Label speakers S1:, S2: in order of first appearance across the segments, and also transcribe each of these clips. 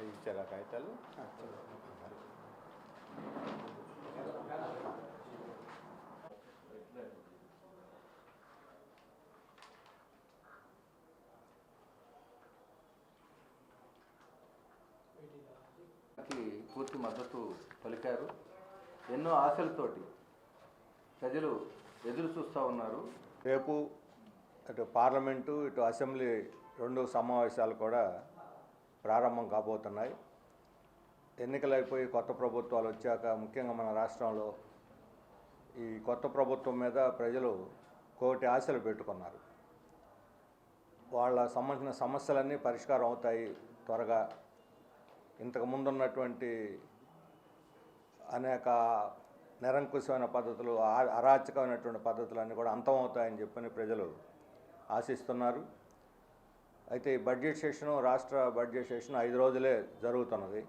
S1: అవి ఇచ్చారా కాగితాలు?
S2: కి పూర్తి మద్దతు పలికారు. ఎన్నో ఆశలతోటి ప్రజలు ఎదురు చూస్తూ ఉన్నారు.
S1: రేపు అటు పార్లమెంటు ఇటు అసెంబ్లీ రెండు సమావేశాలు కూడా ప్రారంభం కాబోతున్నాయి. ఎన్నికలు అయిపోయి కొత్త ప్రభుత్వాలు వచ్చాక ముఖ్యంగా మన రాష్ట్రంలో ఈ కొత్త ప్రభుత్వం మీద ప్రజలు కోటి ఆశలు పెట్టుకున్నారు. వాళ్ళ సంబంధించిన సమస్యలన్నీ పరిష్కారం అవుతాయి త్వరగా. ఇంతకు ముందున్నటువంటి అనేక నిరంకుశమైన పద్ధతులు ఆ- అరాచకమైనటువంటి పద్ధతులన్నీ కూడా అంతమవుతాయని చెప్పని ప్రజలు ఆశిస్తున్నారు. అయితే ఈ బడ్జెట్ సెషను రాష్ట్ర బడ్జెట్ సెషన్ ఐదు రోజులే జరుగుతున్నది.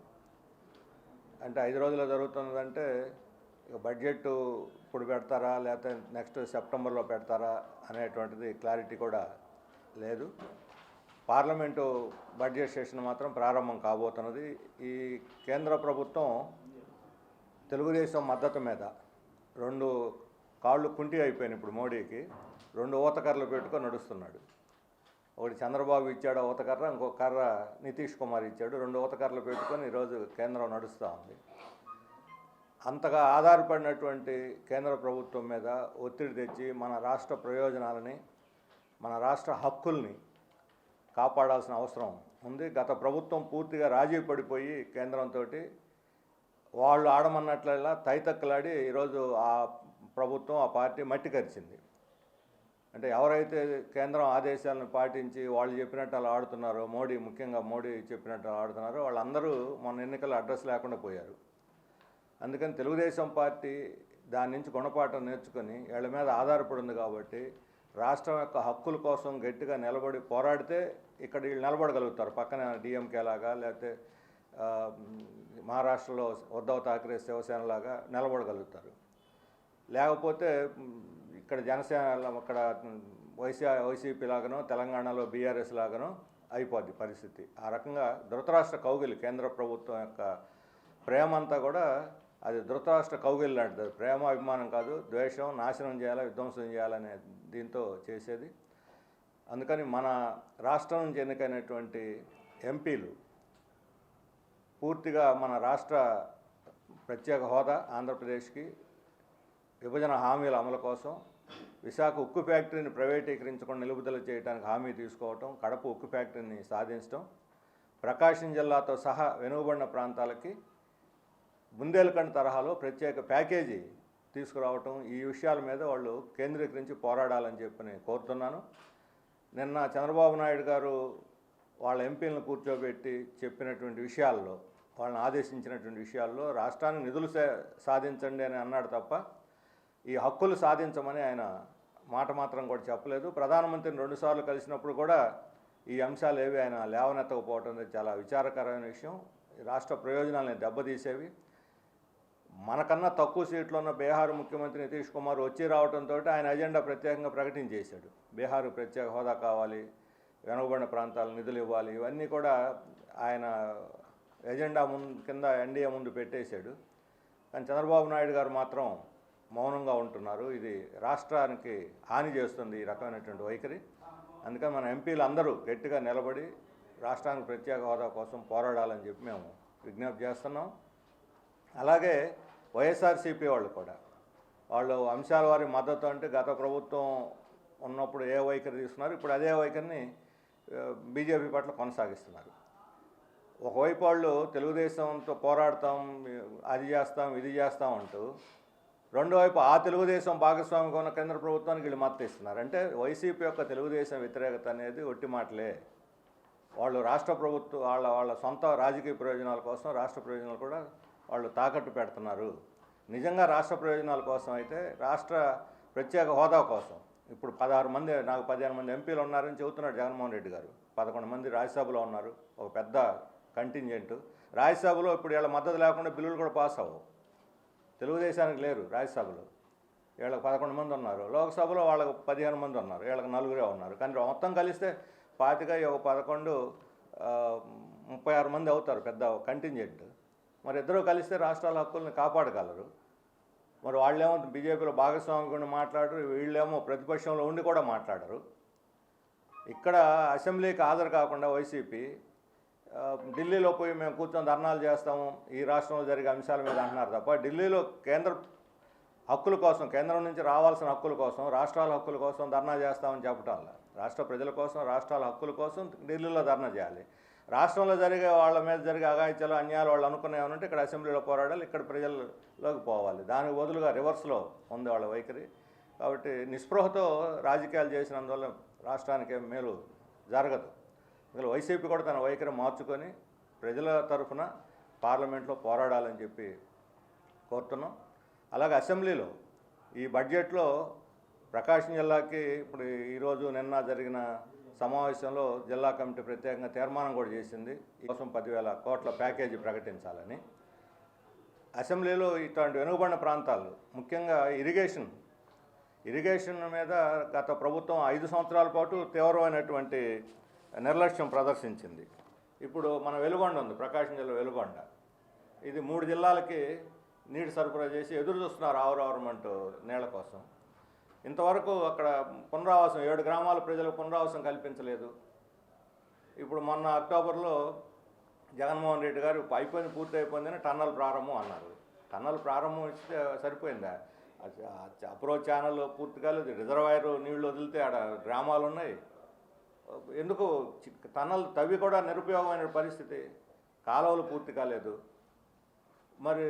S1: అంటే ఐదు రోజులు జరుగుతున్నదంటే ఇక బడ్జెట్ ఇప్పుడు పెడతారా లేకపోతే నెక్స్ట్ సెప్టెంబర్లో పెడతారా అనేటువంటిది క్లారిటీ కూడా లేదు. పార్లమెంటు బడ్జెట్ సెషన్ మాత్రం ప్రారంభం కాబోతున్నది. ఈ కేంద్ర ప్రభుత్వం తెలుగుదేశం మద్దతు మీద రెండు కాళ్ళు కుంటి అయిపోయినాయి ఇప్పుడు మోడీకి. రెండు ఊతకర్లు పెట్టుకొని నడుస్తున్నాడు. ఒకటి చంద్రబాబు ఇచ్చాడు ఊతకర్ర ఇంకో కర్ర నితీష్ కుమార్ ఇచ్చాడు. రెండు ఊతకర్రలు పెట్టుకొని ఈరోజు కేంద్రం నడుస్తూ ఉంది. అంతగా ఆధారపడినటువంటి కేంద్ర ప్రభుత్వం మీద ఒత్తిడి తెచ్చి మన రాష్ట్ర ప్రయోజనాలని మన రాష్ట్ర హక్కుల్ని కాపాడాల్సిన అవసరం ఉంది. గత ప్రభుత్వం పూర్తిగా రాజీ పడిపోయి కేంద్రంతో వాళ్ళు ఆడమన్నట్లలా తైతక్కలాడి ఈరోజు ఆ ప్రభుత్వం ఆ పార్టీ మట్టి కరిచింది. అంటే ఎవరైతే కేంద్రం ఆదేశాలను పాటించి వాళ్ళు చెప్పినట్టు అలా ఆడుతున్నారో మోడీ ముఖ్యంగా మోడీ చెప్పినట్టు అలా ఆడుతున్నారో వాళ్ళందరూ మొన్న ఎన్నికల అడ్రస్ లేకుండా పోయారు. అందుకని తెలుగుదేశం పార్టీ దాని నుంచి గుణపాఠం నేర్చుకొని వీళ్ళ మీద ఆధారపడి ఉంది కాబట్టి రాష్ట్రం యొక్క హక్కుల కోసం గట్టిగా నిలబడి పోరాడితే ఇక్కడ వీళ్ళు నిలబడగలుగుతారు. పక్కన డిఎంకే లాగా లేకపోతే మహారాష్ట్రలో ఉద్ధవ్ ఠాక్రే శివసేన లాగా నిలబడగలుగుతారు. లేకపోతే ఇక్కడ జనసేన అక్కడ వైసీ వైసీపీ లాగానో తెలంగాణలో బీఆర్ఎస్ లాగానో అయిపోద్ది పరిస్థితి. ఆ రకంగా ధృతరాష్ట్ర కౌగిలి కేంద్ర ప్రభుత్వం యొక్క ప్రేమ అంతా కూడా అది ధృతరాష్ట్ర కౌగిలి లాంటిది. ప్రేమ అభిమానం కాదు ద్వేషం నాశనం చేయాలా విధ్వంసం చేయాలనే దీంతో చేసేది. అందుకని మన రాష్ట్రం నుంచి ఎన్నికైనటువంటి ఎంపీలు పూర్తిగా మన రాష్ట్ర ప్రత్యేక హోదా ఆంధ్రప్రదేశ్కి విభజన హామీల అమలు కోసం విశాఖ ఉక్కు ఫ్యాక్టరీని ప్రైవేటీకరించకుండా నిలుపుదల చేయడానికి హామీ తీసుకోవటం కడప ఉక్కు ఫ్యాక్టరీని సాధించడం ప్రకాశం జిల్లాతో సహా వెనుకబడిన ప్రాంతాలకి బుందేల్ఖండ్ తరహాలో ప్రత్యేక ప్యాకేజీ తీసుకురావటం ఈ విషయాల మీద వాళ్ళు కేంద్రీకరించి పోరాడాలని చెప్పి నేను కోరుతున్నాను. నిన్న చంద్రబాబు నాయుడు గారు వాళ్ళ ఎంపీలను కూర్చోబెట్టి చెప్పినటువంటి విషయాల్లో వాళ్ళని ఆదేశించినటువంటి విషయాల్లో రాష్ట్రానికి నిధులు సా- సాధించండి అని అన్నాడు తప్ప ఈ హక్కులు సాధించమని ఆయన మాట మాత్రం కూడా చెప్పలేదు. ప్రధానమంత్రిని రెండుసార్లు కలిసినప్పుడు కూడా ఈ అంశాలు ఏవి ఆయన లేవనెత్తకపోవటం అనేది చాలా విచారకరమైన విషయం. రాష్ట్ర ప్రయోజనాలని దెబ్బతీసేవి. మనకన్నా తక్కువ సీట్లో ఉన్న బీహార్ ముఖ్యమంత్రి నితీష్ కుమార్ వచ్చి రావడంతో ఆయన ఎజెండా ప్రత్యేకంగా ప్రకటించేశాడు బీహార్ ప్రత్యేక హోదా కావాలి వెనుకబడిన ప్రాంతాలు నిధులు ఇవ్వాలి ఇవన్నీ కూడా ఆయన ఎజెండా ముందు కింద ఎన్డీఏ ముందు పెట్టేశాడు. కానీ చంద్రబాబు నాయుడు గారు మాత్రం మౌనంగా ఉంటున్నారు. ఇది రాష్ట్రానికి హాని చేస్తుంది ఈ రకమైనటువంటి వైఖరి. అందుకని మన ఎంపీలు అందరూ గట్టిగా నిలబడి రాష్ట్రానికి ప్రత్యేక హోదా కోసం పోరాడాలని చెప్పి మేము విజ్ఞప్తి చేస్తున్నాం. అలాగే వైఎస్ఆర్సీపీ వాళ్ళు కూడా వాళ్ళు అంశాల వారి మద్దతు అంటే గత ప్రభుత్వం ఉన్నప్పుడు ఏ వైఖరి తీసుకున్నారు ఇప్పుడు అదే వైఖరిని బీజేపీ పట్ల కొనసాగిస్తున్నారు. ఒకవైపు వాళ్ళు తెలుగుదేశంతో పోరాడతాం అది చేస్తాం ఇది చేస్తాం అంటూ రెండో వైపు ఆ తెలుగుదేశం భాగస్వామిగా ఉన్న కేంద్ర ప్రభుత్వానికి వీళ్ళు మద్దతు ఇస్తున్నారు. అంటే వైసీపీ యొక్క తెలుగుదేశం వ్యతిరేకత అనేది ఒట్టి మాటలే. వాళ్ళు రాష్ట్ర ప్రభుత్వం వాళ్ళ వాళ్ళ సొంత రాజకీయ ప్రయోజనాల కోసం రాష్ట్ర ప్రయోజనాలు కూడా వాళ్ళు తాకట్టు పెడుతున్నారు. నిజంగా రాష్ట్ర ప్రయోజనాల కోసం అయితే రాష్ట్ర ప్రత్యేక హోదా కోసం. ఇప్పుడు పదహారు మంది నాకు పదిహేను మంది ఎంపీలు ఉన్నారని చెబుతున్నాడు జగన్మోహన్ రెడ్డి గారు. పదకొండు మంది రాజ్యసభలో ఉన్నారు. ఒక పెద్ద కంటింజెంట్ రాజ్యసభలో ఇప్పుడు వీళ్ళ మద్దతు లేకుండా బిల్లులు కూడా పాస్ అవ్వవు. తెలుగుదేశానికి లేరు రాజ్యసభలో. వీళ్ళకి పదకొండు మంది ఉన్నారు. లోక్సభలో వాళ్ళకి పదిహేను మంది ఉన్నారు. వీళ్ళకి నలుగురే ఉన్నారు. కానీ మొత్తం కలిస్తే పాతిక ఒక పదకొండు ముప్పై ఆరు మంది అవుతారు పెద్ద కంటింజెంట్. మరి ఇద్దరు కలిస్తే రాష్ట్రాల హక్కుల్ని కాపాడగలరు. మరి వాళ్ళేమో బీజేపీలో భాగస్వామి మాట్లాడరు వీళ్ళేమో ప్రతిపక్షంలో ఉండి కూడా మాట్లాడరు. ఇక్కడ అసెంబ్లీకి హాజరు కాకుండా వైసీపీ ఢిల్లీలో పోయి మేము కూర్చొని ధర్నాలు చేస్తాము. ఈ రాష్ట్రంలో జరిగే అంశాల మీద అంటున్నారు తప్ప ఢిల్లీలో కేంద్ర హక్కుల కోసం కేంద్రం నుంచి రావాల్సిన హక్కుల కోసం రాష్ట్రాల హక్కుల కోసం ధర్నా చేస్తామని చెప్పటం వల్ల రాష్ట్ర ప్రజల కోసం రాష్ట్రాల హక్కుల కోసం ఢిల్లీలో ధర్నా చేయాలి. రాష్ట్రంలో జరిగే వాళ్ళ మీద జరిగే అగాయిత్యాలు అన్యాయాలు వాళ్ళు అనుకునేవనంటే ఇక్కడ అసెంబ్లీలో పోరాడాలి ఇక్కడ ప్రజల్లోకి పోవాలి. దానికి బదులుగా రివర్స్లో ఉంది వాళ్ళ వైఖరి. కాబట్టి నిస్పృహతో రాజకీయాలు చేసినందువల్ల రాష్ట్రానికి మేలు జరగదు. అసలు వైసీపీ కూడా తన వైఖరి మార్చుకొని ప్రజల తరఫున పార్లమెంట్లో పోరాడాలని చెప్పి కోరుతున్నాం. అలాగే అసెంబ్లీలో ఈ బడ్జెట్లో ప్రకాశం జిల్లాకి ఇప్పుడు ఈరోజు నిన్న జరిగిన సమావేశంలో జిల్లా కమిటీ ప్రత్యేకంగా తీర్మానం కూడా చేసింది. ఈ కోసం పదివేల కోట్ల ప్యాకేజీ ప్రకటించాలని. అసెంబ్లీలో ఇట్లాంటి వెనుకబడిన ప్రాంతాలు ముఖ్యంగా ఇరిగేషన్ ఇరిగేషన్ మీద గత ప్రభుత్వం ఐదు సంవత్సరాల పాటు తీవ్రమైనటువంటి నిర్లక్ష్యం ప్రదర్శించింది. ఇప్పుడు మన వెలుగొండ ఉంది ప్రకాశం జిల్లా వెలుగొండ. ఇది మూడు జిల్లాలకి నీటి సరఫరా చేసి ఎదురు చూస్తున్నారు ఆవరావరమంటూ నీళ్ళ కోసం. ఇంతవరకు అక్కడ పునరావాసం ఏడు గ్రామాల ప్రజలకు పునరావాసం కల్పించలేదు. ఇప్పుడు మొన్న అక్టోబర్లో జగన్మోహన్ రెడ్డి గారు అయిపోయింది పూర్తి అయిపోయిందని టన్నల్ ప్రారంభం అన్నారు. టన్నల్ ప్రారంభం ఇస్తే సరిపోయిందా? అప్రోచ్ ఛానల్ పూర్తి కాలేదు రిజర్వాయర్ నీళ్ళు వదిలితే ఆడ గ్రామాలు ఉన్నాయి. ఎందుకు చి- తవ్వి కూడా నిరుపయోగమైన పరిస్థితి. కాలువలు పూర్తి కాలేదు. మరి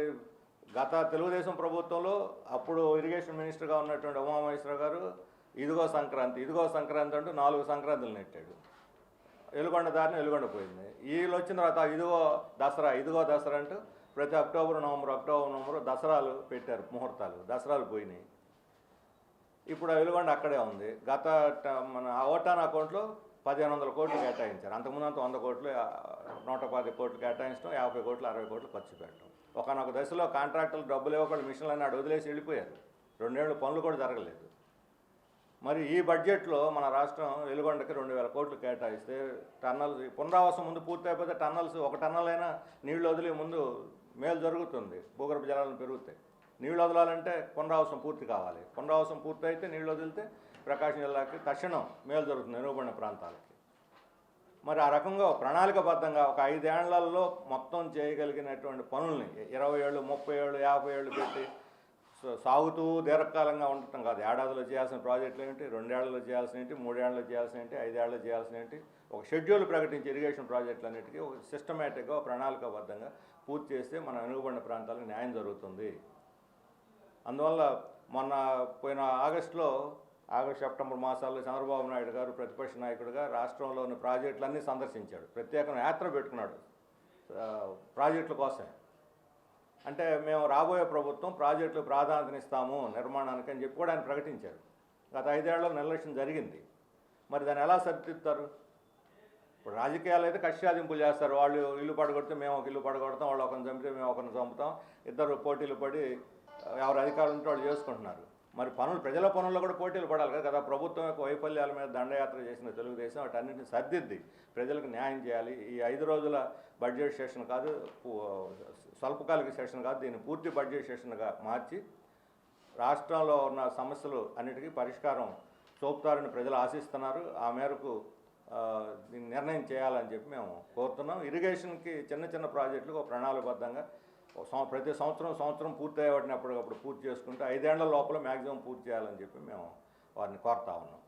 S1: గత తెలుగుదేశం ప్రభుత్వంలో అప్పుడు ఇరిగేషన్ మినిస్టర్గా ఉన్నటువంటి ఉమామహేశ్వర గారు ఇదిగో సంక్రాంతి ఇదిగో సంక్రాంతి అంటూ నాలుగు సంక్రాంతులు నెట్టాడు. ఎలుగొండ దారిని వెలుగొండ పోయింది. వీళ్ళు వచ్చిన తర్వాత ఇదిగో దసరా ఇదిగో దసరా అంటూ ప్రతి అక్టోబర్ నవంబర్ అక్టోబర్ నవంబర్ దసరాలు పెట్టారు ముహూర్తాలు. దసరాలు పోయినాయి. ఇప్పుడు ఆ వెలుగొండ అక్కడే ఉంది. గత ట- మన ఓటాన్ అకౌంట్లో పదిహేను వందల కోట్లు కేటాయించారు. అంతకుముందు అంత వంద కోట్లు నూట పది కోట్లు కేటాయించడం యాభై కోట్లు అరవై కోట్లు ఖర్చు పెట్టడం. ఒకనొక దశలో కాంట్రాక్టర్లు డబ్బులు ఇవ్వకుండా మిషన్లు అన్నాడు వదిలేసి వెళ్ళిపోయారు. రెండేళ్ళు పనులు కూడా జరగలేదు. మరి ఈ బడ్జెట్లో మన రాష్ట్రం వెలుగొండకి రెండు వేల కోట్లు కేటాయిస్తే టన్నల్స్ పునరావాసం ముందు పూర్తి అయిపోతే టన్నల్స్ ఒక టన్నల్ అయినా నీళ్ళు వదిలే ముందు మేలు జరుగుతుంది. భూగర్భ జలాలను పెరుగుతాయి. నీళ్ళు వదలాలంటే పునరావాసం పూర్తి కావాలి. పునరావాసం పూర్తి అయితే నీళ్ళు వదిలితే ప్రకాశం జిల్లాకి తక్షణం మేలు జరుగుతుంది వెనుకబడిన ప్రాంతాలకి. మరి ఆ రకంగా ఒక ప్రణాళికబద్ధంగా ఒక ఐదేళ్ళలో మొత్తం చేయగలిగినటువంటి పనుల్ని ఇరవై ఏళ్ళు ముప్పై ఏళ్ళు యాభై ఏళ్ళు పెట్టి సాగుతూ దీర్ఘకాలంగా ఉండటం కాదు. ఏడాదిలో చేయాల్సిన ప్రాజెక్టులు ఏంటి? రెండేళ్ళలో చేయాల్సిన ఏంటి? మూడేళ్ళలో చేయాల్సిన ఏంటి? ఐదేళ్ళలో చేయాల్సిన ఏంటి? ఒక షెడ్యూల్ ప్రకటించి ఇరిగేషన్ ప్రాజెక్టులు అన్నిటికీ ఒక సిస్టమేటిక్గా ప్రణాళికబద్ధంగా పూర్తి చేస్తే మన వెనుకబడిన ప్రాంతాలకు న్యాయం జరుగుతుంది. అందువల్ల మొన్న పోయిన ఆగస్టులో ఆగస్టు సెప్టెంబర్ మాసాల్లో చంద్రబాబు నాయుడు గారు ప్రతిపక్ష నాయకుడిగా రాష్ట్రంలోని ప్రాజెక్టులన్నీ సందర్శించాడు. ప్రత్యేకమైన యాత్ర పెట్టుకున్నాడు. ప్రాజెక్టుల కోసమే. అంటే మేము రాబోయే ప్రభుత్వం ప్రాజెక్టులకు ప్రాధాన్యతనిస్తాము నిర్మాణానికి అని చెప్పి కూడా ఆయన ప్రకటించారు. గత ఐదేళ్ళలో నిర్లక్ష్యం జరిగింది. మరి దాన్ని ఎలా సరిదిద్దుతారు? ఇప్పుడు రాజకీయాలు అయితే కష్టాదింపులు చేస్తారు. వాళ్ళు ఇల్లు పడగొడితే మేము ఒక ఇల్లు పడగొడతాం వాళ్ళు ఒకరిని చంపితే మేము ఒకరిని చంపుతాం. ఇద్దరు పోటీలు పడి ఎవరు అధికారులు ఉంటే వాళ్ళు చేసుకుంటున్నారు. మరి పనులు ప్రజల పనుల్లో కూడా పోటీలు పడాలి కదా. కదా ప్రభుత్వం యొక్క వైఫల్యాల మీద దండయాత్ర చేసిన తెలుగుదేశం. వాటన్నిటిని సర్దిద్ది. ప్రజలకు న్యాయం చేయాలి. ఈ ఐదు రోజుల బడ్జెట్ సెషన్ కాదు స్వల్పకాలిక సెషన్ కాదు దీన్ని పూర్తి బడ్జెట్ సెషన్గా మార్చి రాష్ట్రంలో ఉన్న సమస్యలు అన్నిటికీ పరిష్కారం చూపుతారని ప్రజలు ఆశిస్తున్నారు. ఆ మేరకు దీన్ని నిర్ణయం చేయాలని చెప్పి మేము కోరుతున్నాం. ఇరిగేషన్కి చిన్న చిన్న ప్రాజెక్టులకు ఒక ప్రణాళికబద్ధంగా ప్రతి సంవత్సరం సంవత్సరం పూర్తి అయ్యేవాటిని అప్పటికప్పుడు పూర్తి చేసుకుంటే ఐదేళ్ళ లోపల మ్యాక్సిమం పూర్తి చేయాలని చెప్పి మేము వారిని కోరుతా ఉన్నాం.